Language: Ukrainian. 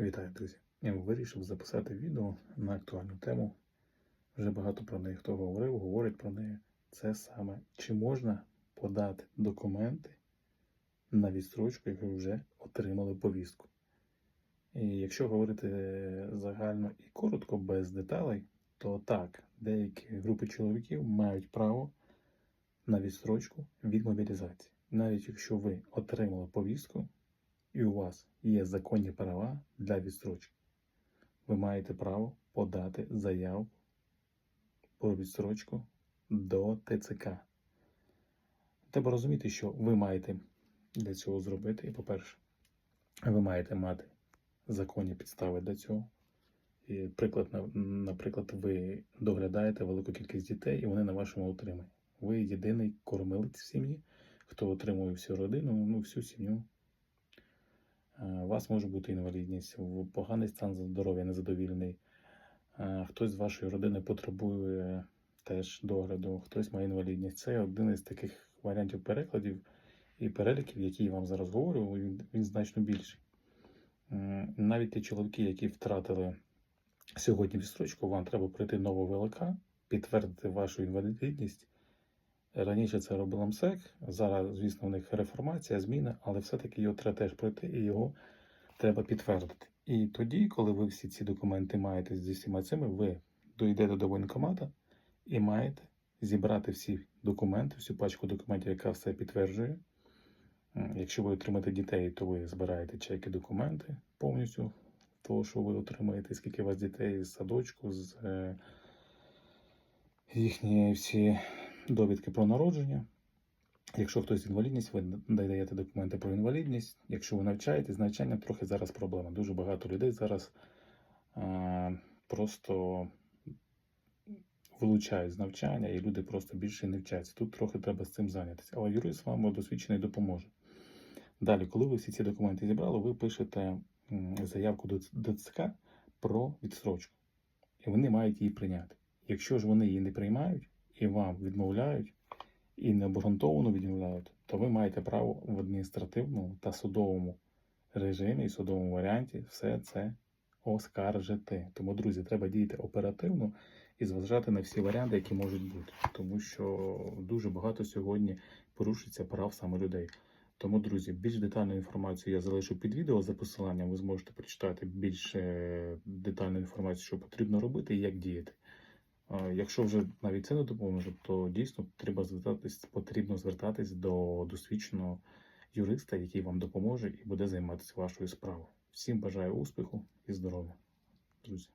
Вітаю, друзі! Я вирішив записати відео на актуальну тему. Вже багато про неї хто говорив, говорить про неї. Це саме, чи можна подати документи на відстрочку, якщо вже отримали повістку. І якщо говорити загально і коротко, без деталей, то так, деякі групи чоловіків мають право на відстрочку від мобілізації. Навіть якщо ви отримали повістку, і у вас є законні права для відстрочки. Ви маєте право подати заяву про відстрочку до ТЦК. Треба розуміти, що ви маєте для цього зробити. І, по-перше, ви маєте мати законні підстави для цього. І приклад, наприклад, ви доглядаєте велику кількість дітей, і вони на вашому утриманні. Ви єдиний кормилець в сім'ї, хто отримує всю родину, ну, всю сім'ю У вас може бути інвалідність, поганий стан здоров'я, незадовільний. Е, Хтось з вашої родини потребує теж догляду, хтось має інвалідність. Це один із таких варіантів перекладів і переліків, які я вам зараз говорю, він, він значно більший. Навіть ті чоловіки, які втратили сьогодні відстрочку, вам треба пройти нову ВЛК, підтвердити вашу інвалідність. Раніше це робив МСЕК, зараз, звісно, у них реформація, зміни, але все-таки його треба теж пройти і його треба підтвердити. І тоді, коли ви всі ці документи маєте зі всіма цими, ви дійдете до воєнкомата і маєте зібрати всі документи, всю пачку документів, яка все підтверджує. Якщо ви отримаєте дітей, то ви збираєте чеки, документи повністю того, що ви отримаєте, скільки у вас дітей з садочку, з е, їхні всі довідки про народження. Якщо хтось з інвалідність, ви надаєте документи про інвалідність. Якщо ви навчаєтесь, з навчанням трохи зараз проблема. Дуже багато людей зараз а, просто вилучають з навчання, і люди просто більше не вчаться. Тут трохи треба з цим зайнятися. Але юрист вам досвідчений допоможе. Далі, коли ви всі ці документи зібрали, ви пишете заявку до, ЦК про відстрочку. І вони мають її прийняти. Якщо ж вони її не приймають і вам відмовляють, і необґрунтовано відмовляють, то ви маєте право в адміністративному та судовому режимі і судовому варіанті все це оскаржити. Тому, друзі, треба діяти оперативно і зважати на всі варіанти, які можуть бути, тому що дуже багато сьогодні порушується прав саме людей. Тому, друзі, більш детальну інформацію я залишу під відео за посиланням. Ви зможете прочитати більш е, детальну інформацію, що потрібно робити і як діяти. Якщо вже навіть це не допоможе, то дійсно треба звертатись, потрібно звертатись до досвідченого юриста, який вам допоможе і буде займатися вашою справою. Всім бажаю успіху і здоров'я, друзі.